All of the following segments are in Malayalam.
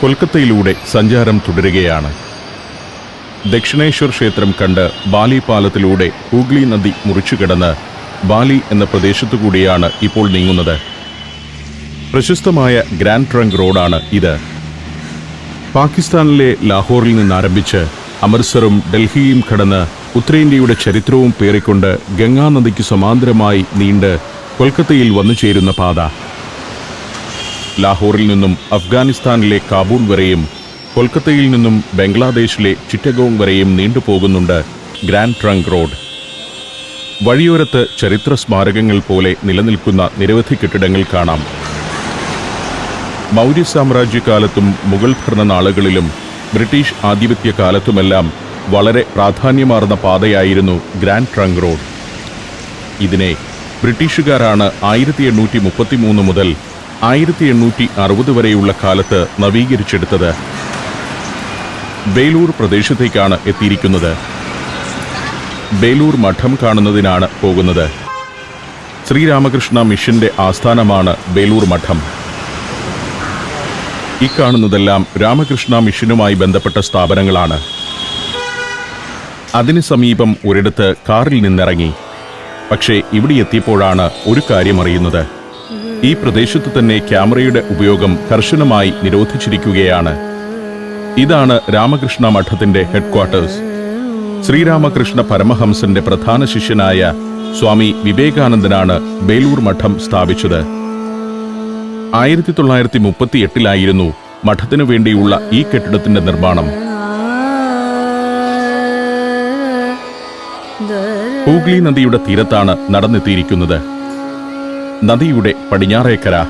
കൊൽക്കത്തയിലൂടെ സഞ്ചാരം തുടരുകയാണ്. ദക്ഷിണേശ്വർ ക്ഷേത്രം കണ്ട് ബാലി പാലത്തിലൂടെ ഹൂഗ്ലി നദി മുറിച്ചു കിടന്ന് ബാലി എന്ന പ്രദേശത്തുകൂടിയാണ് ഇപ്പോൾ നീങ്ങുന്നത്. പ്രശസ്തമായ ഗ്രാൻഡ് ട്രങ്ക് റോഡാണ് ഇത്. പാകിസ്ഥാനിലെ ലാഹോറിൽ നിന്നാരംഭിച്ച് അമൃത്സറും ഡൽഹിയും കടന്ന് ഉത്തരേന്ത്യയുടെ ചരിത്രവും പേറിക്കൊണ്ട് ഗംഗാനദിക്ക് സമാന്തരമായി നീണ്ട് കൊൽക്കത്തയിൽ വന്നു ചേരുന്ന പാത. ലാഹോറിൽ നിന്നും അഫ്ഗാനിസ്ഥാനിലെ കാബൂൾ വരെയും കൊൽക്കത്തയിൽ നിന്നും ബംഗ്ലാദേശിലെ ചിറ്റഗോങ് വരെയും നീണ്ടുപോകുന്നുണ്ട് ഗ്രാൻഡ് ട്രങ്ക് റോഡ്. വഴിയോരത്ത് ചരിത്ര സ്മാരകങ്ങൾ പോലെ നിലനിൽക്കുന്ന നിരവധി കെട്ടിടങ്ങൾ കാണാം. മൗര്യ സാമ്രാജ്യകാലത്തും മുഗൾ ഭരണനാളുകളിലും ബ്രിട്ടീഷ് ആധിപത്യ കാലത്തുമെല്ലാം വളരെ പ്രാധാന്യമാർന്ന പാതയായിരുന്നു ഗ്രാൻഡ് ട്രങ്ക് റോഡ്. ഇതിനെ ബ്രിട്ടീഷുകാരാണ് ആയിരത്തി എണ്ണൂറ്റി മുപ്പത്തിമൂന്ന് മുതൽ ആയിരത്തി എണ്ണൂറ്റി അറുപത് വരെയുള്ള കാലത്ത് നവീകരിച്ചെടുത്തത് ബേലൂർ പ്രദേശത്തേക്കാണ് എത്തിയിരിക്കുന്നത്. ബേലൂർ മഠം കാണുന്നതിനാണ് പോകുന്നത്. ശ്രീരാമകൃഷ്ണ മിഷന്റെ ആസ്ഥാനമാണ് ബേലൂർ മഠം. ഇക്കാണുന്നതെല്ലാം രാമകൃഷ്ണ മിഷനുമായി ബന്ധപ്പെട്ട സ്ഥാപനങ്ങളാണ്. അതിനു സമീപം ഒരിടത്ത് കാറിൽ നിന്നിറങ്ങി. പക്ഷേ ഇവിടെ എത്തിയപ്പോഴാണ് ഒരു കാര്യം അറിയുന്നത്. ഈ പ്രദേശത്ത് തന്നെ ക്യാമറയുടെ ഉപയോഗം കർശനമായി നിരോധിച്ചിരിക്കുകയാണ്. ഇതാണ് രാമകൃഷ്ണ മഠത്തിന്റെ ഹെഡ്ക്വാർട്ടേഴ്സ്. ശ്രീരാമകൃഷ്ണ പരമഹംസന്റെ പ്രധാന ശിഷ്യനായ സ്വാമി വിവേകാനന്ദനാണ് ബേലൂർ മഠം സ്ഥാപിച്ചത്. ആയിരത്തി തൊള്ളായിരത്തി മുപ്പത്തി എട്ടിലായിരുന്നു മഠത്തിനു വേണ്ടിയുള്ള ഈ കെട്ടിടത്തിന്റെ നിർമ്മാണം. ഹൂഗ്ലി നദിയുടെ തീരത്താണ് നടന്നെത്തിയിരിക്കുന്നത്. നദിയുടെ പടിഞ്ഞാറേക്കര.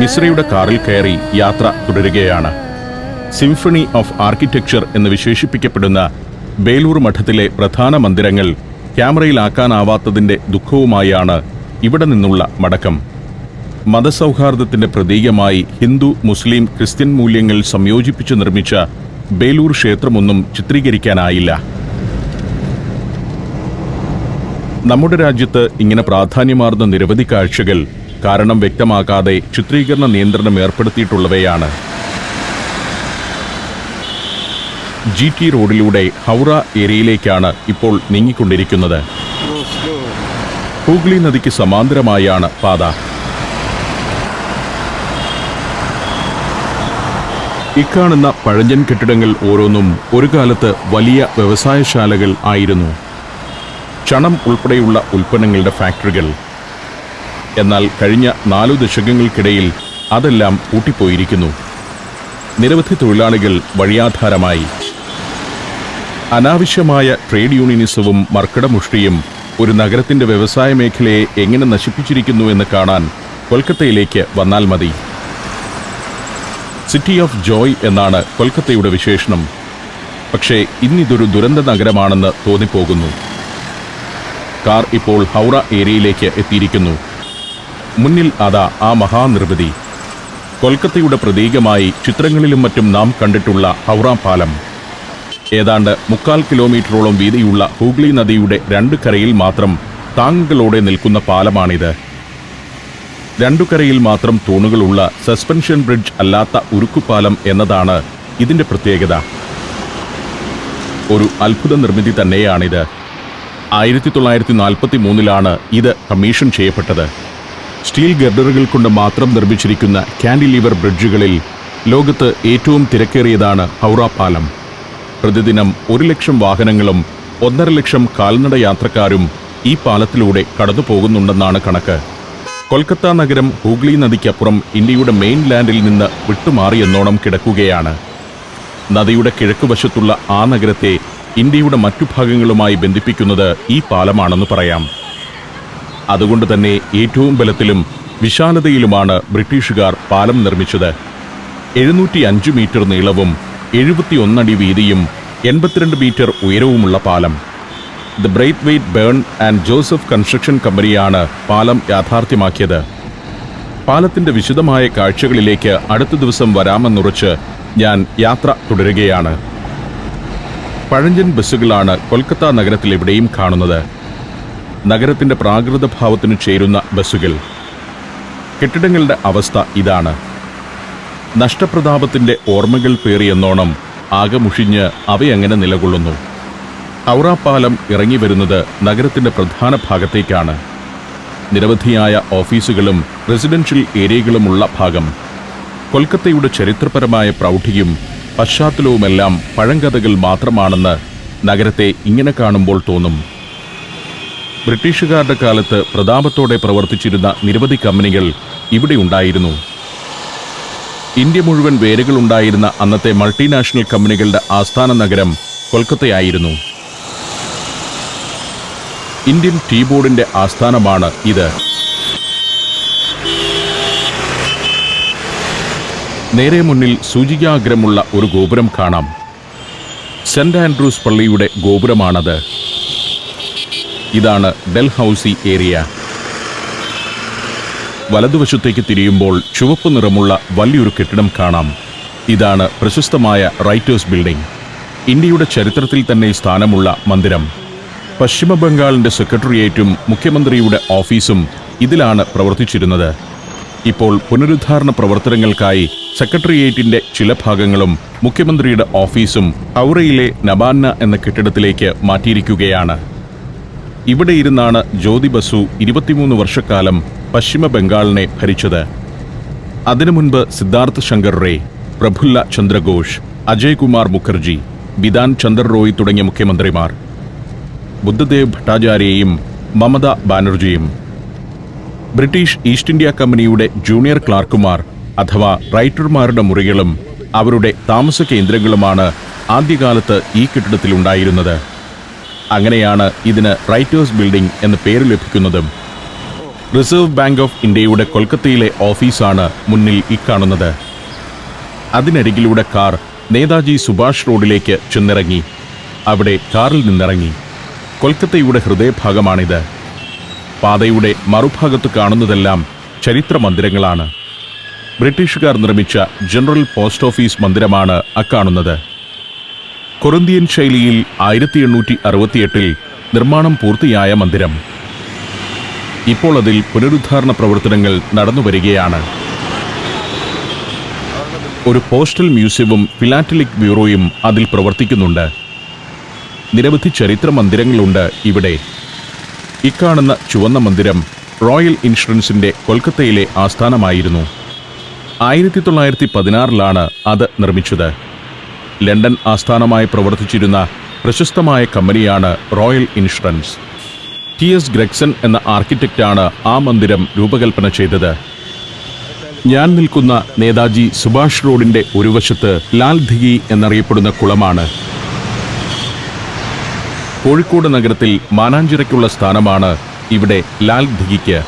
മിശ്രയുടെ കാറിൽ കയറി യാത്ര തുടരുകയാണ്. സിംഫണി ഓഫ് ആർക്കിടെക്ചർ എന്ന് വിശേഷിപ്പിക്കപ്പെടുന്ന ബേലൂർ മഠത്തിലെ പ്രധാന മന്ദിരങ്ങൾ ക്യാമറയിലാക്കാനാവാത്തതിന്റെ ദുഃഖവുമായാണ് ഇവിടെ നിന്നുള്ള മടക്കം. മതസൗഹാർദ്ദത്തിന്റെ പ്രതീകമായി ഹിന്ദു മുസ്ലിം ക്രിസ്ത്യൻ മൂല്യങ്ങൾ സംയോജിപ്പിച്ച് നിർമ്മിച്ച ബേലൂർ ക്ഷേത്രമൊന്നും ചിത്രീകരിക്കാനായില്ല. നമ്മുടെ രാജ്യത്ത് ഇങ്ങനെ പ്രാധാന്യമാർന്ന നിരവധി കാഴ്ചകൾ കാരണം വ്യക്തമാക്കാതെ ചിത്രീകരണ നിയന്ത്രണം ഏർപ്പെടുത്തിയിട്ടുള്ളവയാണ്. ജി ടി റോഡിലൂടെ ഹൗറ ഏരിയയിലേക്കാണ് ഇപ്പോൾ നീങ്ങിക്കൊണ്ടിരിക്കുന്നത്. ഹൂഗ്ലി നദിക്ക് സമാന്തരമായാണ് പാത. ഇക്കാണുന്ന പഴഞ്ചൻ കെട്ടിടങ്ങൾ ഓരോന്നും ഒരു കാലത്ത് വലിയ വ്യവസായശാലകൾ ആയിരുന്നു. ചണം ഉൾപ്പെടെയുള്ള ഉൽപ്പന്നങ്ങളുടെ ഫാക്ടറികൾ. എന്നാൽ കഴിഞ്ഞ നാലു ദശകങ്ങൾക്കിടയിൽ അതെല്ലാം പൂട്ടിപ്പോയിരിക്കുന്നു. നിരവധി തൊഴിലാളികൾ വഴിയാധാരമായി. അനാവശ്യമായ ട്രേഡ് യൂണിയനിസവും മർക്കടമുഷ്ടിയും ഒരു നഗരത്തിന്റെ വ്യവസായ മേഖലയെ എങ്ങനെ നശിപ്പിച്ചിരിക്കുന്നു എന്ന് കാണാൻ കൊൽക്കത്തയിലേക്ക് വന്നാൽ മതി. സിറ്റി ഓഫ് ജോയ് എന്നാണ് കൊൽക്കത്തയുടെ വിശേഷണം. പക്ഷേ ഇന്നിതൊരു ദുരന്ത നഗരമാണെന്ന് തോന്നിപ്പോകുന്നു. കാർ ഇപ്പോൾ ഹൗറ ഏരിയയിലേക്ക് എത്തിയിരിക്കുന്നു. മുന്നിൽ അതാ ആ മഹാനിർവൃതി കൊൽക്കത്തയുടെ പ്രതീകമായി ചിത്രങ്ങളിലും മറ്റും നാം കണ്ടിട്ടുള്ള ഹൗറ പാലം. ഏതാണ്ട് മുക്കാൽ കിലോമീറ്ററോളം വീതിയുള്ള ഹൂഗ്ലി നദിയുടെ രണ്ട് കരയിൽ മാത്രം താങ്ങുകളോടെ നിൽക്കുന്ന പാലമാണിത്. രണ്ടു കരയിൽ മാത്രം തൂണുകളുള്ള സസ്പെൻഷൻ ബ്രിഡ്ജ് അല്ലാത്ത ഉരുക്കുപാലം എന്നതാണ് ഇതിന്റെ പ്രത്യേകത. ഒരു അത്ഭുത നിർമ്മിതി തന്നെയാണിത്. ആയിരത്തി തൊള്ളായിരത്തി നാൽപ്പത്തി മൂന്നിലാണ് ഇത് കമ്മീഷൻ ചെയ്യപ്പെട്ടത്. സ്റ്റീൽ ഗർഡറുകൾ കൊണ്ട് മാത്രം നിർമ്മിച്ചിരിക്കുന്ന കാൻഡിലീവർ ബ്രിഡ്ജുകളിൽ ലോകത്ത് ഏറ്റവും തിരക്കേറിയതാണ് ഹൗറ പാലം പ്രതിദിനം ഒരു ലക്ഷം വാഹനങ്ങളും ഒന്നര ലക്ഷം കാൽനട യാത്രക്കാരും ഈ പാലത്തിലൂടെ കടന്നു പോകുന്നുണ്ടെന്നാണ് കണക്ക്. കൊൽക്കത്ത നഗരം ഹൂഗ്ലി നദിക്കപ്പുറം ഇന്ത്യയുടെ മെയിൻ ലാൻഡിൽ നിന്ന് വിട്ടുമാറിയെന്നോണം കിടക്കുകയാണ്. നദിയുടെ കിഴക്കുവശത്തുള്ള ആ നഗരത്തെ ഇന്ത്യയുടെ മറ്റു ഭാഗങ്ങളുമായി ബന്ധിപ്പിക്കുന്നത് ഈ പാലമാണെന്ന് പറയാം. അതുകൊണ്ട് തന്നെ ഏറ്റവും ബലത്തിലും വിശാലതയിലുമാണ് ബ്രിട്ടീഷുകാർ പാലം നിർമ്മിച്ചത്. എഴുന്നൂറ്റി അഞ്ച് മീറ്റർ നീളവും എഴുപത്തിയൊന്നടി വീതിയും എൺപത്തിരണ്ട് മീറ്റർ ഉയരവുമുള്ള പാലം. The Braithwaite Burn and Jessop construction കമ്പനിയാണ് പാലം യാഥാർത്ഥ്യമാക്കിയത്. പാലത്തിന്റെ വിശദമായ കാഴ്ചകളിലേക്ക് അടുത്ത ദിവസം വരാമെന്നുറച്ച് ഞാൻ യാത്ര തുടരുകയാണ്. പഴഞ്ചൻ ബസ്സുകളാണ് കൊൽക്കത്ത നഗരത്തിൽ എവിടെയും കാണുന്നത്. നഗരത്തിന്റെ പ്രാകൃത ഭാവത്തിന് ചേരുന്ന ബസ്സുകൾ. കെട്ടിടങ്ങളുടെ അവസ്ഥ ഇതാണ്. നഷ്ടപ്രതാപത്തിന്റെ ഓർമ്മകൾ പേറിയെന്നോണം ആകെ മുഷിഞ്ഞ് അവയങ്ങനെ നിലകൊള്ളുന്നു. ഔറാപ്പാലം പാലം ഇറങ്ങി വരുന്നത് നഗരത്തിന്റെ പ്രധാന ഭാഗത്തേക്കാണ്. നിരവധിയായ ഓഫീസുകളും റെസിഡൻഷ്യൽ ഏരിയകളുമുള്ള ഭാഗം. കൊൽക്കത്തയുടെ ചരിത്രപരമായ പ്രൗഢിയും പശ്ചാത്തലവുമെല്ലാം പഴങ്കഥകൾ മാത്രമാണെന്ന് നഗരത്തെ ഇങ്ങനെ കാണുമ്പോൾ തോന്നും. ബ്രിട്ടീഷുകാരുടെ കാലത്ത് പ്രതാപത്തോടെ പ്രവർത്തിച്ചിരുന്ന നിരവധി കമ്പനികൾ ഇവിടെ ഉണ്ടായിരുന്നു. ഇന്ത്യ മുഴുവൻ വേരുകളുണ്ടായിരുന്ന അന്നത്തെ മൾട്ടിനാഷണൽ കമ്പനികളുടെ ആസ്ഥാന നഗരം കൊൽക്കത്തയായിരുന്നു. ഇന്ത്യൻ ടീ ബോർഡിന്റെ ആസ്ഥാനമാണ് ഇത്. നേരെ മുന്നിൽ സൂചികാഗ്രമുള്ള ഒരു ഗോപുരം കാണാം. സെന്റ് ആൻഡ്രൂസ് പള്ളിയുടെ ഗോപുരമാണത്. ഇതാണ് ഡൽഹൌസി ഏരിയ. വലതുവശത്തേക്ക് തിരിയുമ്പോൾ ചുവപ്പ് നിറമുള്ള വലിയൊരു കെട്ടിടം കാണാം. ഇതാണ് പ്രശസ്തമായ റൈറ്റേഴ്സ് ബിൽഡിംഗ്. ഇന്ത്യയുടെ ചരിത്രത്തിൽ തന്നെ സ്ഥാനമുള്ള മന്ദിരം. പശ്ചിമ ബംഗാളിന്റെ സെക്രട്ടേറിയറ്റും മുഖ്യമന്ത്രിയുടെ ഓഫീസും ഇതിലാണ് പ്രവർത്തിച്ചിരുന്നത്. ഇപ്പോൾ പുനരുദ്ധാരണ പ്രവർത്തനങ്ങൾക്കായി സെക്രട്ടേറിയറ്റിന്റെ ചില ഭാഗങ്ങളും മുഖ്യമന്ത്രിയുടെ ഓഫീസും ഹൗറയിലെ നബാന്ന എന്ന കെട്ടിടത്തിലേക്ക് മാറ്റിയിരിക്കുകയാണ്. ഇവിടെ ഇരുന്നാണ് ജ്യോതി ബസു ഇരുപത്തിമൂന്ന് വർഷക്കാലം പശ്ചിമ ബംഗാളിനെ ഭരിച്ചത്. അതിനു മുൻപ് സിദ്ധാർത്ഥ് ശങ്കർ റേ പ്രഫുല്ല ചന്ദ്രഘോഷ് അജയ് കുമാർ മുഖർജി ബിധാൻ ചന്ദർ റോയ് തുടങ്ങിയ മുഖ്യമന്ത്രിമാർ. ബുദ്ധദേവ് ഭട്ടാചാര്യയും മമത ബാനർജിയും ബ്രിട്ടീഷ് ഈസ്റ്റ് ഇന്ത്യ കമ്പനിയുടെ ജൂനിയർ ക്ലാർക്കുമാർ അഥവാ റൈറ്റർമാരുടെ മുറികളും അവരുടെ താമസ കേന്ദ്രങ്ങളുമാണ് ആദ്യകാലത്ത് ഈ കെട്ടിടത്തിലുണ്ടായിരുന്നത്. അങ്ങനെയാണ് ഇതിന് റൈറ്റേഴ്സ് ബിൽഡിംഗ് എന്ന പേര് ലഭിക്കുന്നതും. റിസർവ് ബാങ്ക് ഓഫ് ഇന്ത്യയുടെ കൊൽക്കത്തയിലെ ഓഫീസാണ് മുന്നിൽ ഇക്കാണുന്നത് അതിനരികിലൂടെ കാർ നേതാജി സുഭാഷ് റോഡിലേക്ക് ചെന്നിറങ്ങി. അവിടെ കാറിൽ നിന്നിറങ്ങി. കൊൽക്കത്തയുടെ ഹൃദയഭാഗമാണിത്. പാതയുടെ മറുഭാഗത്ത് കാണുന്നതെല്ലാം ചരിത്ര മന്ദിരങ്ങളാണ് ബ്രിട്ടീഷുകാർ നിർമ്മിച്ച ജനറൽ പോസ്റ്റ് ഓഫീസ് മന്ദിരമാണ് അക്കാണുന്നത്. കൊറിന്തിയൻ ശൈലിയിൽ ആയിരത്തി എണ്ണൂറ്റി അറുപത്തിയെട്ടിൽ നിർമ്മാണം പൂർത്തിയായ മന്ദിരം. ഇപ്പോൾ അതിൽ പുനരുദ്ധാരണ പ്രവർത്തനങ്ങൾ നടന്നു വരികയാണ്. ഒരു പോസ്റ്റൽ മ്യൂസിയവും ഫിലാറ്റലിക് ബ്യൂറോയും അതിൽ പ്രവർത്തിക്കുന്നുണ്ട്. നിരവധി ചരിത്ര മന്ദിരങ്ങളുണ്ട് ഇവിടെ. ഇക്കാണുന്ന ചുവന്ന മന്ദിരം റോയൽ ഇൻഷുറൻസിന്റെ കൊൽക്കത്തയിലെ ആസ്ഥാനമായിരുന്നു. ആയിരത്തി തൊള്ളായിരത്തി പതിനാറിലാണ് അത് നിർമ്മിച്ചത്. ലണ്ടൻ ആസ്ഥാനമായി പ്രവർത്തിച്ചിരുന്ന പ്രശസ്തമായ കമ്പനിയാണ് Royal Insurance. T S Gregson എന്ന ആർക്കിടെക്റ്റാണ് ആ മന്ദിരം രൂപകൽപ്പന ചെയ്തത്. ഞാൻ നിൽക്കുന്ന നേതാജി സുഭാഷ് റോഡിന്റെ ഒരു വശത്ത് ലാൽ ധിഗി എന്നറിയപ്പെടുന്ന കുളമാണ്. കോഴിക്കോട് നഗരത്തിൽ മാനാഞ്ചിറയ്ക്കുള്ള സ്ഥാനമാണ് ഇവിടെ ലാൽ ധിഗിക്ക്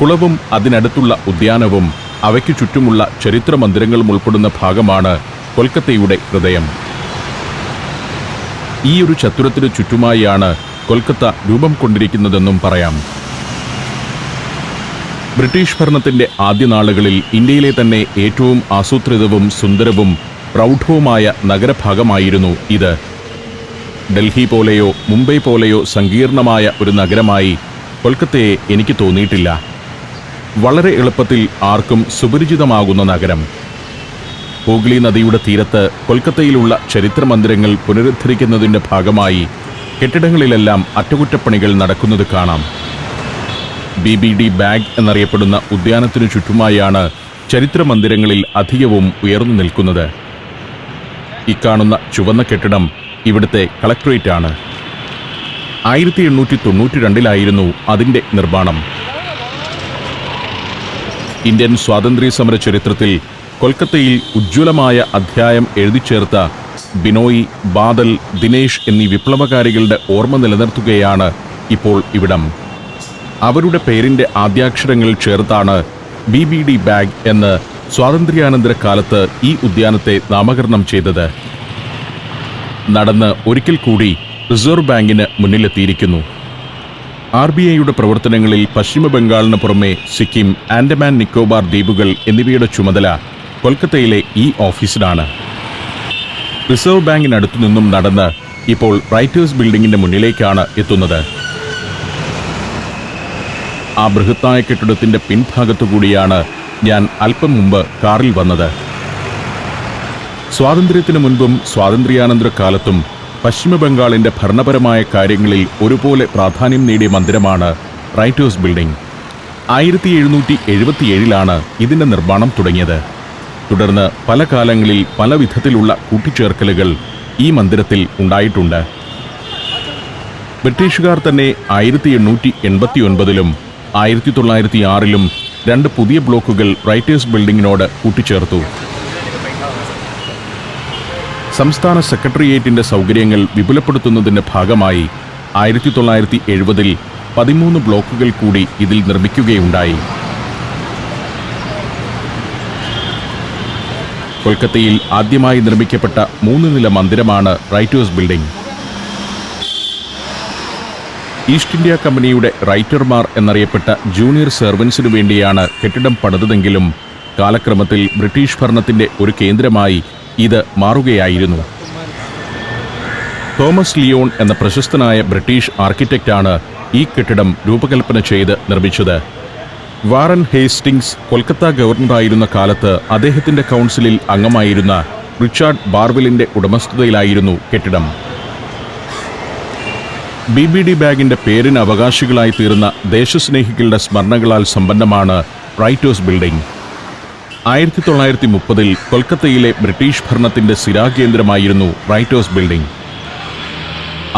കുളവും അതിനടുത്തുള്ള ഉദ്യാനവും അവയ്ക്ക് ചുറ്റുമുള്ള ചരിത്ര മന്ദിരങ്ങളും ഉൾപ്പെടുന്ന ഭാഗമാണ് കൊൽക്കത്തയുടെ ഹൃദയം. ഈ ഒരു ചത്തുരത്തിന് ചുറ്റുമായാണ് കൊൽക്കത്ത രൂപം കൊണ്ടിരിക്കുന്നതെന്നും പറയാം. ബ്രിട്ടീഷ് ഭരണത്തിന്റെ ആദ്യ നാളുകളിൽ ഇന്ത്യയിലെ തന്നെ ഏറ്റവും ആസൂത്രിതവും സുന്ദരവും പ്രൗഢവുമായ നഗരഭാഗമായിരുന്നു ഇത്. ഡൽഹി പോലെയോ മുംബൈ പോലെയോ സങ്കീർണമായ ഒരു നഗരമായി കൊൽക്കത്തയെ എനിക്ക് തോന്നിയിട്ടില്ല. വളരെ എളുപ്പത്തിൽ ആർക്കും സുപരിചിതമാകുന്ന നഗരം. ഹൂഗ്ലി നദിയുടെ തീരത്ത് കൊൽക്കത്തയിലുള്ള ചരിത്ര മന്ദിരങ്ങൾ പുനരുദ്ധരിക്കുന്നതിന്റെ ഭാഗമായി കെട്ടിടങ്ങളിലെല്ലാം അറ്റകുറ്റപ്പണികൾ നടക്കുന്നത് കാണാം. ബി ബി ഡി ബാഗ് എന്നറിയപ്പെടുന്ന ഉദ്യാനത്തിനു ചുറ്റുമായാണ് ചരിത്ര മന്ദിരങ്ങളിൽ അധികവും ഉയർന്നു നിൽക്കുന്നത്. ഇക്കാണുന്ന ചുവന്ന കെട്ടിടം ഇവിടുത്തെ കളക്ടറേറ്റ് ആണ് ആയിരത്തി എണ്ണൂറ്റി തൊണ്ണൂറ്റി രണ്ടിലായിരുന്നു അതിന്റെ നിർമ്മാണം. ഇന്ത്യൻ സ്വാതന്ത്ര്യ സമര ചരിത്രത്തിൽ കൊൽക്കത്തയിൽ ഉജ്ജ്വലമായ അധ്യായം എഴുതിച്ചേർത്ത ബിനോയ് ബാദൽ ദിനേശ് എന്നീ വിപ്ലവകാരികളുടെ ഓർമ്മ നിലനിർത്തുകയാണ് ഇപ്പോൾ ഇവിടം. അവരുടെ പേരിന്റെ ആദ്യാക്ഷരങ്ങൾ ചേർത്താണ് ബി ബി ഡി ബാഗ് എന്ന് സ്വാതന്ത്ര്യാനന്തര കാലത്ത് ഈ ഉദ്യാനത്തെ നാമകരണം ചെയ്തത്. നടന്ന് ഒരിക്കൽ കൂടി റിസർവ് ബാങ്കിന് മുന്നിലെത്തിയിരിക്കുന്നു. ആർ ബി ഐയുടെ പ്രവർത്തനങ്ങളിൽ പശ്ചിമ ബംഗാളിന് പുറമെ സിക്കിം ആൻഡമാൻ നിക്കോബാർ ദ്വീപുകൾ എന്നിവയുടെ ചുമതല കൊൽക്കത്തയിലെ ഈ ഓഫീസിലാണ് റിസർവ് ബാങ്കിനടുത്തു നിന്നും നടന്ന് ഇപ്പോൾ റൈറ്റേഴ്സ് ബിൽഡിംഗിന്റെ മുന്നിലേക്കാണ് എത്തുന്നത്. ആ ബൃഹത്തായ കെട്ടിടത്തിന്റെ പിൻഭാഗത്തു കൂടിയാണ് ഞാൻ അല്പം മുമ്പ് കാറിൽ വന്നത്. സ്വാതന്ത്ര്യത്തിനു മുൻപും സ്വാതന്ത്ര്യാനന്തര കാലത്തും പശ്ചിമ ബംഗാളിന്റെ ഭരണപരമായ കാര്യങ്ങളിൽ ഒരുപോലെ പ്രാധാന്യം നേടിയ മന്ദിരമാണ് റൈറ്റേഴ്സ് ബിൽഡിംഗ്. ആയിരത്തി എഴുന്നൂറ്റി എഴുപത്തിയേഴിലാണ് ഇതിന്റെ നിർമ്മാണം തുടങ്ങിയത്. തുടർന്ന് പല കാലങ്ങളിൽ പല വിധത്തിലുള്ള കൂട്ടിച്ചേർക്കലുകൾ ഈ മന്ദിരത്തിൽ ഉണ്ടായിട്ടുണ്ട്. ബ്രിട്ടീഷുകാർ തന്നെ ആയിരത്തി എണ്ണൂറ്റി എൺപത്തി ഒൻപതിലും ആയിരത്തി തൊള്ളായിരത്തി ആറിലും രണ്ട് പുതിയ ബ്ലോക്കുകൾ റൈറ്റേഴ്സ് ബിൽഡിങ്ങിനോട് കൂട്ടിച്ചേർത്തു. സംസ്ഥാന സെക്രട്ടേറിയറ്റിന്റെ സൗകര്യങ്ങൾ വിപുലപ്പെടുത്തുന്നതിന്റെ ഭാഗമായി ആയിരത്തി തൊള്ളായിരത്തി എഴുപതിൽ പതിമൂന്ന് ബ്ലോക്കുകൾ കൂടി ഇതിൽ നിർമ്മിക്കുകയുണ്ടായി. കൊൽക്കത്തയിൽ ആദ്യമായി നിർമ്മിക്കപ്പെട്ട മൂന്ന് നില മന്ദിരമാണ് റൈറ്റേഴ്സ് ബിൽഡിംഗ്. ഈസ്റ്റ് ഇന്ത്യ കമ്പനിയുടെ റൈറ്റർമാർ എന്നറിയപ്പെട്ട ജൂനിയർ സെർവൻസിനു വേണ്ടിയാണ് കെട്ടിടം പണിതതെങ്കിലും കാലക്രമത്തിൽ ബ്രിട്ടീഷ് ഭരണത്തിന്റെ ഒരു കേന്ദ്രമായി ഇത് മാറുകയായിരുന്നു. തോമസ് ലിയോൺ എന്ന പ്രശസ്തനായ ബ്രിട്ടീഷ് ആർക്കിടെക്റ്റാണ് ഈ കെട്ടിടം രൂപകൽപ്പന ചെയ്ത് നിർമ്മിച്ചത്. വാറൻ ഹേസ്റ്റിങ്സ് കൊൽക്കത്ത ഗവർണറായിരുന്ന കാലത്ത് അദ്ദേഹത്തിന്റെ കൗൺസിലിൽ അംഗമായിരുന്ന റിച്ചാർഡ് ബാർവിലിന്റെ ഉടമസ്ഥതയിലായിരുന്നു കെട്ടിടം. ബി ബി ഡി ബാഗിന്റെ പേരിന് അവകാശികളായി തീർന്ന ദേശസ്നേഹികളുടെ സ്മരണകളാൽ സമ്പന്നമാണ് റൈറ്റേഴ്സ് ബിൽഡിംഗ്. ആയിരത്തി തൊള്ളായിരത്തി മുപ്പതിൽ കൊൽക്കത്തയിലെ ബ്രിട്ടീഷ് ഭരണത്തിന്റെ സിരാകേന്ദ്രമായിരുന്നു റൈറ്റേഴ്സ് ബിൽഡിംഗ്.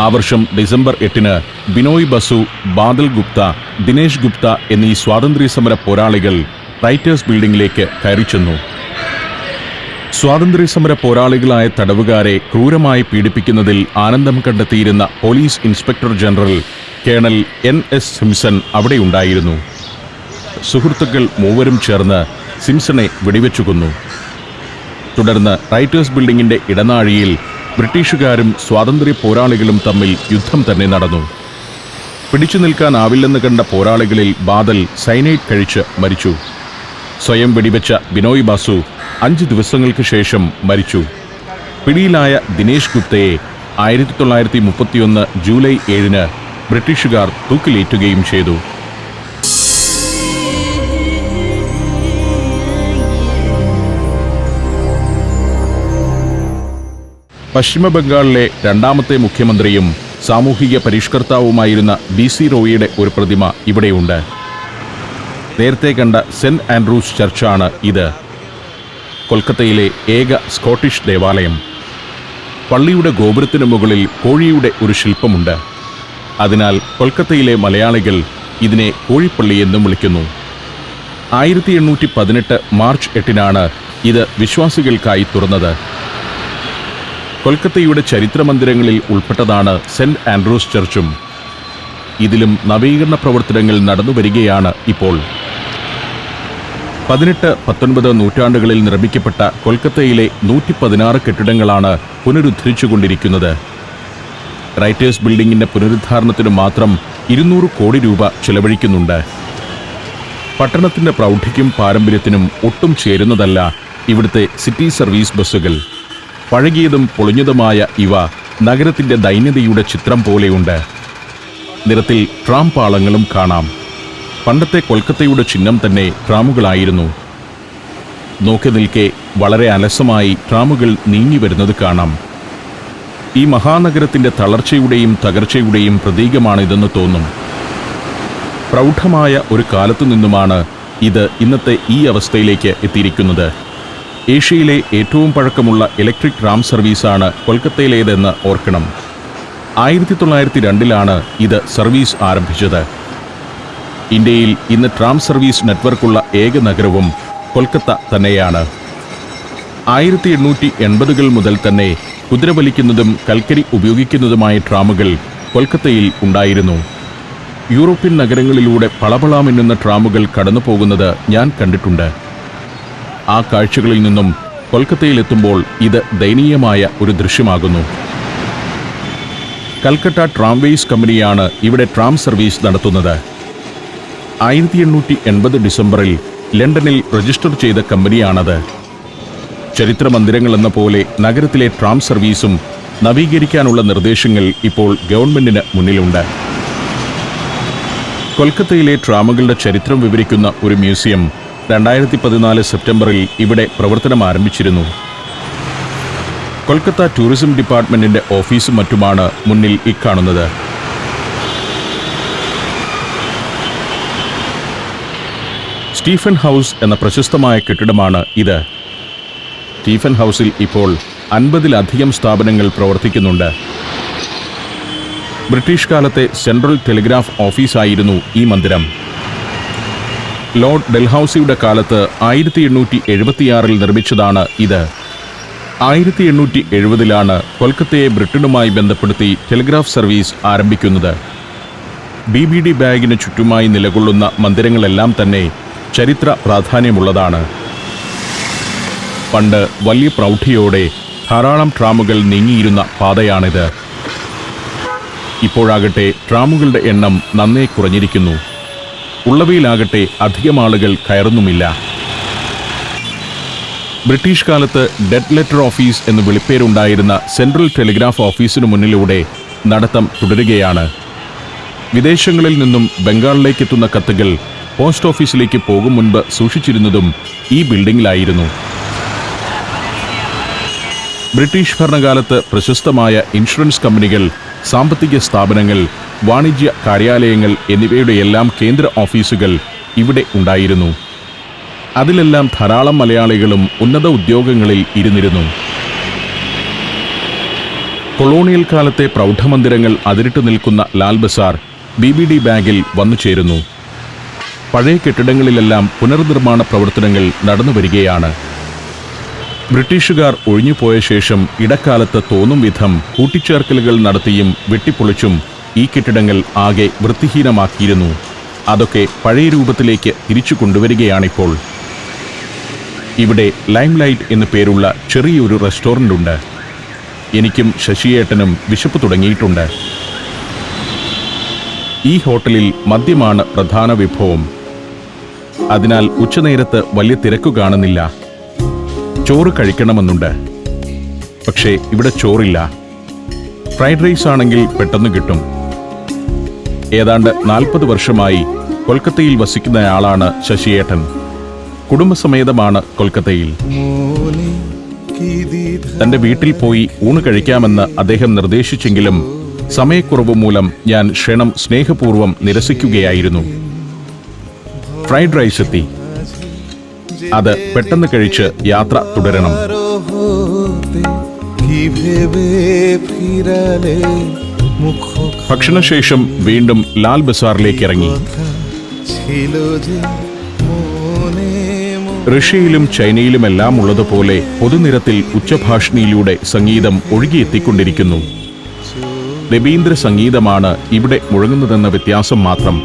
ആ വർഷം ഡിസംബർ എട്ടിന് ബിനോയ് ബസു ബാദൽ ഗുപ്ത ദിനേശ് ഗുപ്ത എന്നീ സ്വാതന്ത്ര്യ സമര പോരാളികൾ റൈറ്റേഴ്സ് ബിൽഡിംഗിലേക്ക് കയറിച്ചെന്നു. സ്വാതന്ത്ര്യ സമര പോരാളികളായ തടവുകാരെ ക്രൂരമായി പീഡിപ്പിക്കുന്നതിൽ ആനന്ദം കണ്ടെത്തിയിരുന്ന police inspector general colonel N S Simson അവിടെയുണ്ടായിരുന്നു. സുഹൃത്തുക്കൾ മൂവരും ചേർന്ന് സിംസണെ വെടിവെച്ചു കൊന്നു തുടർന്ന് റൈറ്റേഴ്സ് ബിൽഡിംഗിന്റെ ഇടനാഴിയിൽ ബ്രിട്ടീഷുകാരും സ്വാതന്ത്ര്യ പോരാളികളും തമ്മിൽ യുദ്ധം തന്നെ നടന്നു. പിടിച്ചു നിൽക്കാനാവില്ലെന്ന് കണ്ട പോരാളികളിൽ ബാദൽ സൈനൈറ്റ് കഴിച്ച് മരിച്ചു. സ്വയം വെടിവെച്ച ബിനോയ് ബാസു അഞ്ച് ദിവസങ്ങൾക്ക് ശേഷം മരിച്ചു. പിടിയിലായ ദിനേശ് ഗുപ്തയെ ആയിരത്തി തൊള്ളായിരത്തി മുപ്പത്തിയൊന്ന് ജൂലൈ ഏഴിന് ബ്രിട്ടീഷുകാർ തൂക്കിലേറ്റുകയും ചെയ്തു. പശ്ചിമ ബംഗാളിലെ രണ്ടാമത്തെ മുഖ്യമന്ത്രിയും സാമൂഹിക പരിഷ്കർത്താവുമായിരുന്ന ബി സി റോയിയുടെ ഒരു പ്രതിമ ഇവിടെയുണ്ട്. നേരത്തെ കണ്ട സെന്റ് ആൻഡ്രൂസ് ചർച്ചാണ് ഇത്. കൊൽക്കത്തയിലെ ഏക സ്കോട്ടിഷ് ദേവാലയം. പള്ളിയുടെ ഗോപുരത്തിനു മുകളിൽ കോഴിയുടെ ഒരു ശില്പമുണ്ട്. അതിനാൽ കൊൽക്കത്തയിലെ മലയാളികൾ ഇതിനെ കോഴിപ്പള്ളി എന്നും വിളിക്കുന്നു. ആയിരത്തി എണ്ണൂറ്റി പതിനെട്ട് മാർച്ച് എട്ടിനാണ് ഇത് വിശ്വാസികൾക്കായി തുറന്നത്. കൊൽക്കത്തയുടെ ചരിത്രമന്ദിരങ്ങളിൽ ഉൾപ്പെട്ടതാണ് സെന്റ് ആൻഡ്രൂസ് ചർച്ചും. ഇതിലും നവീകരണ പ്രവർത്തനങ്ങൾ നടന്നുവരികയാണ് ഇപ്പോൾ. പതിനെട്ട് പത്തൊൻപത് നൂറ്റാണ്ടുകളിൽ നിർമ്മിക്കപ്പെട്ട കൊൽക്കത്തയിലെ നൂറ്റി പതിനാറ് കെട്ടിടങ്ങളാണ് പുനരുദ്ധരിച്ചുകൊണ്ടിരിക്കുന്നത്. റൈറ്റേഴ്സ് ബിൽഡിംഗിന്റെ പുനരുദ്ധാരണത്തിന് മാത്രം ഇരുന്നൂറ് കോടി രൂപ ചെലവഴിക്കുന്നുണ്ട്. പട്ടണത്തിന്റെ പ്രൗഢിക്കും പാരമ്പര്യത്തിനും ഒട്ടും ചേരുന്നതല്ല ഇവിടുത്തെ സിറ്റി സർവീസ് ബസ്സുകൾ. പഴകിയതും പൊളിഞ്ഞതുമായ ഇവ നഗരത്തിന്റെ ദൈന്യതയുടെ ചിത്രം പോലെയുണ്ട്. നിരത്തിൽ ട്രാം പാളങ്ങളും കാണാം. പണ്ടത്തെ കൊൽക്കത്തയുടെ ചിഹ്നം തന്നെ ട്രാമുകളായിരുന്നു. നോക്കി നിൽക്കെ വളരെ അലസമായി ട്രാമുകൾ നീങ്ങി വരുന്നത് കാണാം. ഈ മഹാനഗരത്തിന്റെ തളർച്ചയുടെയും തകർച്ചയുടെയും പ്രതീകമാണിതെന്ന് തോന്നും. പ്രൗഢമായ ഒരു കാലത്തു നിന്നുമാണ് ഇത് ഇന്നത്തെ ഈ അവസ്ഥയിലേക്ക് എത്തിയിരിക്കുന്നത്. ഏഷ്യയിലെ ഏറ്റവും പഴക്കമുള്ള ഇലക്ട്രിക് റാം സർവീസാണ് കൊൽക്കത്തയിലേതെന്ന് ഓർക്കണം. ആയിരത്തി തൊള്ളായിരത്തി രണ്ടിലാണ് ഇത് സർവീസ് ആരംഭിച്ചത്. ഇന്ത്യയിൽ ഇന്ന് ട്രാം സർവീസ് നെറ്റ്വർക്കുള്ള ഏക നഗരവും കൊൽക്കത്ത തന്നെയാണ്. ആയിരത്തി എണ്ണൂറ്റി എൺപതുകൾ മുതൽ തന്നെ കുതിര വലിക്കുന്നതും കൽക്കരി ഉപയോഗിക്കുന്നതുമായ ട്രാമുകൾ കൊൽക്കത്തയിൽ ഉണ്ടായിരുന്നു. യൂറോപ്യൻ നഗരങ്ങളിലൂടെ പളപളാമിന്നുന്ന ട്രാമുകൾ കടന്നു പോകുന്നത് ഞാൻ കണ്ടിട്ടുണ്ട്. ആ കാഴ്ചകളിൽ നിന്നും കൊൽക്കത്തയിലെത്തുമ്പോൾ ഇത് ദയനീയമായ ഒരു ദൃശ്യമാകുന്നു. കൽക്കട്ട ട്രാംവേസ് കമ്പനിയാണ് ഇവിടെ ട്രാം സർവീസ് നടത്തുന്നത്. ആയിരത്തി എണ്ണൂറ്റി എൺപത് ഡിസംബറിൽ ലണ്ടനിൽ രജിസ്റ്റർ ചെയ്ത കമ്പനിയാണത്. ചരിത്ര മന്ദിരങ്ങൾ എന്ന പോലെ നഗരത്തിലെ ട്രാം സർവീസും നവീകരിക്കാനുള്ള നിർദ്ദേശങ്ങൾ ഇപ്പോൾ ഗവൺമെന്റിന് മുന്നിലുണ്ട്. കൊൽക്കത്തയിലെ ട്രാമുകളുടെ ചരിത്രം വിവരിക്കുന്ന ഒരു മ്യൂസിയം രണ്ടായിരത്തി പതിനാല് സെപ്റ്റംബറിൽ ഇവിടെ പ്രവർത്തനം ആരംഭിച്ചിരുന്നു. കൊൽക്കത്ത ടൂറിസം ഡിപ്പാർട്ട്മെന്റിന്റെ ഓഫീസും മറ്റുമാണ് മുന്നിൽ ഇക്കാണുന്നത്. സ്റ്റീഫൻ ഹൗസ് എന്ന പ്രശസ്തമായ കെട്ടിടമാണ് ഇത്. സ്റ്റീഫൻ ഹൗസിൽ ഇപ്പോൾ അൻപതിലധികം സ്ഥാപനങ്ങൾ പ്രവർത്തിക്കുന്നുണ്ട്. ബ്രിട്ടീഷ് കാലത്തെ സെൻട്രൽ ടെലിഗ്രാഫ് ഓഫീസായിരുന്നു ഈ മന്ദിരം. ലോർഡ് ഡെൽഹൌസിയുടെ കാലത്ത് ആയിരത്തി എണ്ണൂറ്റി എഴുപത്തിയാറിൽ നിർമ്മിച്ചതാണ് ഇത്. ആയിരത്തി എണ്ണൂറ്റി എഴുപതിലാണ് കൊൽക്കത്തയെ ബ്രിട്ടനുമായി ബന്ധപ്പെടുത്തി ടെലിഗ്രാഫ് സർവീസ് ആരംഭിക്കുന്നത്. ബി ബി ഡി ബാഗിന് ചുറ്റുമായി നിലകൊള്ളുന്ന മന്ദിരങ്ങളെല്ലാം തന്നെ ചരിത്ര പ്രാധാന്യമുള്ളതാണ്. പണ്ട് വലിയ പ്രൗഢിയോടെ ധാരാളം ട്രാമുകൾ നീങ്ങിയിരുന്ന പാതയാണിത്. ഇപ്പോഴാകട്ടെ ട്രാമുകളുടെ എണ്ണം നന്നേ കുറഞ്ഞിരിക്കുന്നു. ഉള്ളവയിലാകട്ടെ അധികം ആളുകൾ കയറുന്നുമില്ല. ബ്രിട്ടീഷ് കാലത്ത് ഡെഡ് ലെറ്റർ ഓഫീസ് എന്ന് വിളിപ്പേരുണ്ടായിരുന്ന സെൻട്രൽ ടെലിഗ്രാഫ് ഓഫീസിനു മുന്നിലൂടെ നടത്തം തുടരുകയാണ്. വിദേശങ്ങളിൽ നിന്നും ബംഗാളിലേക്ക് എത്തുന്ന കത്തുകൾ പോസ്റ്റ് ഓഫീസിലേക്ക് പോകും മുൻപ് സൂക്ഷിച്ചിരുന്നതും ഈ ബിൽഡിംഗിലായിരുന്നു ബ്രിട്ടീഷ് ഭരണകാലത്ത് പ്രശസ്തമായ ഇൻഷുറൻസ് കമ്പനികൾ സാമ്പത്തിക സ്ഥാപനങ്ങൾ വാണിജ്യ കാര്യാലയങ്ങൾ എന്നിവയുടെ എല്ലാം കേന്ദ്ര ഓഫീസുകൾ ഇവിടെ ഉണ്ടായിരുന്നു. അതിലെല്ലാം ധാരാളം മലയാളികളും ഉന്നത ഉദ്യോഗങ്ങളിൽ ഇരുന്നിരുന്നു. കൊളോണിയൽ കാലത്തെ പ്രൗഢമന്ദിരങ്ങൾ അതിരിട്ടു നിൽക്കുന്ന Lal Bazar B B D ബാഗിൽ വന്നു ചേരുന്നു. പഴയ കെട്ടിടങ്ങളിലെല്ലാം പുനർനിർമ്മാണ പ്രവർത്തനങ്ങൾ നടന്നു വരികയാണ്. ബ്രിട്ടീഷുകാർ ഒഴിഞ്ഞുപോയ ശേഷം ഇടക്കാലത്ത് തോന്നും വിധം കൂട്ടിച്ചേർക്കലുകൾ നടത്തിയും വെട്ടിപ്പൊളിച്ചും ഈ കെട്ടിടങ്ങൾ ആകെ വൃത്തിഹീനമാക്കിയിരുന്നു. അതൊക്കെ പഴയ രൂപത്തിലേക്ക് തിരിച്ചു കൊണ്ടുവരികയാണിപ്പോൾ. ഇവിടെ ലൈം ലൈറ്റ് എന്നു പേരുള്ള ചെറിയൊരു റെസ്റ്റോറന്റ് ഉണ്ട് എനിക്കും ശശിയേട്ടനും വിശപ്പ് തുടങ്ങിയിട്ടുണ്ട്. ഈ ഹോട്ടലിൽ മദ്യമാണ് പ്രധാന വിഭവം. അതിനാൽ ഉച്ചനേരത്ത് വലിയ തിരക്കു കാണുന്നില്ല. ചോറ് കഴിക്കണമെന്നുണ്ട്. പക്ഷേ ഇവിടെ ചോറില്ല. ഫ്രൈഡ് റൈസ് ആണെങ്കിൽ പെട്ടെന്ന് കിട്ടും. ഏതാണ്ട് നാൽപ്പത് വർഷമായി കൊൽക്കത്തയിൽ വസിക്കുന്നയാളാണ് ശശിയേട്ടൻ. കുടുംബസമേതമാണ് കൊൽക്കത്തയിൽ. തന്റെ വീട്ടിൽ പോയി ഊണ് കഴിക്കാമെന്ന് അദ്ദേഹം നിർദ്ദേശിച്ചെങ്കിലും സമയക്കുറവ് മൂലം ഞാൻ ക്ഷണം സ്നേഹപൂർവം നിരസിക്കുകയായിരുന്നു. ഫ്രൈഡ് റൈസ് എത്തി. അത് പെട്ടെന്ന് കഴിച്ച് യാത്ര തുടരണം. ഭക്ഷണശേഷം വീണ്ടും ലാൽ ബസാറിലേക്ക് ഇറങ്ങി. റഷ്യയിലും ചൈനയിലുമെല്ലാം ഉള്ളതുപോലെ പൊതുനിരത്തിൽ ഉച്ചഭാഷണിയിലൂടെ സംഗീതം ഒഴുകിയെത്തിക്കൊണ്ടിരിക്കുന്നു. രവീന്ദ്ര സംഗീതമാണ് ഇവിടെ മുഴങ്ങുന്നതെന്ന വ്യത്യാസം മാത്രം.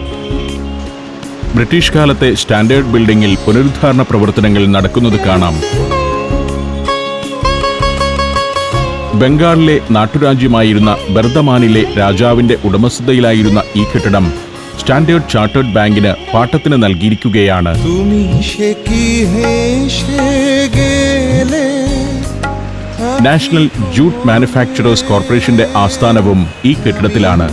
ബ്രിട്ടീഷ് കാലത്തെ സ്റ്റാൻഡേർഡ് ബിൽഡിംഗിൽ പുനരുദ്ധാരണ പ്രവർത്തനങ്ങൾ നടക്കുന്നത് കാണാം. ബംഗാളിലെ നാട്ടുരാജ്യമായിരുന്ന ബർദമാനിലെ രാജാവിന്റെ ഉടമസ്ഥതയിലായിരുന്ന ഈ കെട്ടിടം സ്റ്റാൻഡേർഡ് ചാർട്ടേഡ് ബാങ്കിന് പാട്ടത്തിന് നൽകിയിരിക്കുകയാണ്. നാഷണൽ ജൂട്ട് മാനുഫാക്ചറേഴ്സ് കോർപ്പറേഷന്റെ ആസ്ഥാനവും ഈ കെട്ടിടത്തിലാണ്.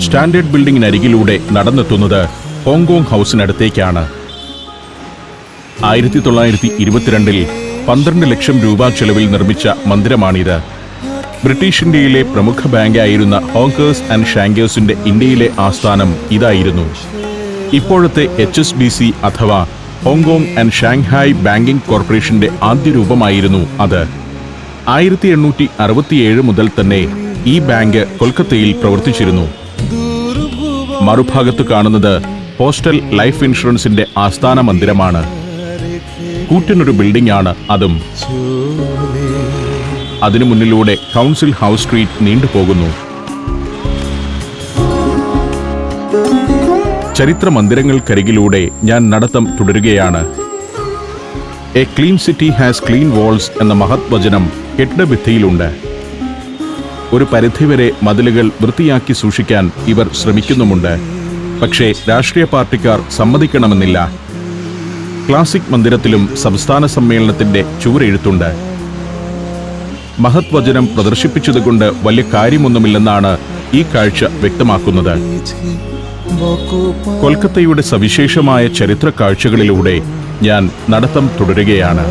സ്റ്റാൻഡേർഡ് ബിൽഡിംഗിനരികിലൂടെ നടന്നെത്തുന്നത് ഹോങ്കോങ് ഹൗസിനടുത്തേക്കാണ്. ആയിരത്തി തൊള്ളായിരത്തി ഇരുപത്തിരണ്ടിൽ പന്ത്രണ്ട് ലക്ഷം രൂപ ചെലവിൽ നിർമ്മിച്ച മന്ദിരമാണിത്. ബ്രിട്ടീഷ് ഇന്ത്യയിലെ പ്രമുഖ ബാങ്കായിരുന്ന ഹോങ്കേഴ്സ് ആൻഡ് ഷാങ്കേഴ്സിന്റെ ഇന്ത്യയിലെ ആസ്ഥാനം ഇതായിരുന്നു. ഇപ്പോഴത്തെ എച്ച് എസ് ബി സി അഥവാ Hong Kong and Shanghai banking കോർപ്പറേഷന്റെ ആദ്യ രൂപമായിരുന്നു അത്. ആയിരത്തി എണ്ണൂറ്റി അറുപത്തിയേഴ് മുതൽ തന്നെ ഈ ബാങ്ക് കൊൽക്കത്തയിൽ പ്രവർത്തിച്ചിരുന്നു. മറുഭാഗത്ത് കാണുന്നത് പോസ്റ്റൽ ലൈഫ് ഇൻഷുറൻസിന്റെ ആസ്ഥാന മന്ദിരമാണ്. കൂറ്റനൊരു ബിൽഡിംഗ് ആണ് അതും. അതിനു മുന്നിലൂടെ കൗൺസിൽ ഹൗസ് സ്ട്രീറ്റ് നീണ്ടുപോകുന്നു ചരിത്ര മന്ദിരങ്ങൾക്കരികിലൂടെ ഞാൻ നടത്തം തുടരുകയാണ്. A clean city has clean walls എന്ന മഹത് വചനം കെട്ടിടഭിത്തിയിലുണ്ട് ഒരു പരിധിവരെ മതിലുകൾ വൃത്തിയാക്കി സൂക്ഷിക്കാൻ ഇവർ ശ്രമിക്കുന്നുമുണ്ട്. പക്ഷേ രാഷ്ട്രീയ പാർട്ടിക്കാർ സമ്മതിക്കണമെന്നില്ല. ക്ലാസിക് മന്ദിരത്തിലും സംസ്ഥാന സമ്മേളനത്തിന്റെ ചുവരെഴുത്തുണ്ട്. മഹത്വചനം പ്രദർശിപ്പിച്ചതുകൊണ്ട് വലിയ കാര്യമൊന്നുമില്ലെന്നാണ് ഈ കാഴ്ച വ്യക്തമാക്കുന്നത്. കൊൽക്കത്തയുടെ സവിശേഷമായ ചരിത്ര കാഴ്ചകളിലൂടെ ഞാൻ നടത്തം തുടരുകയാണ്.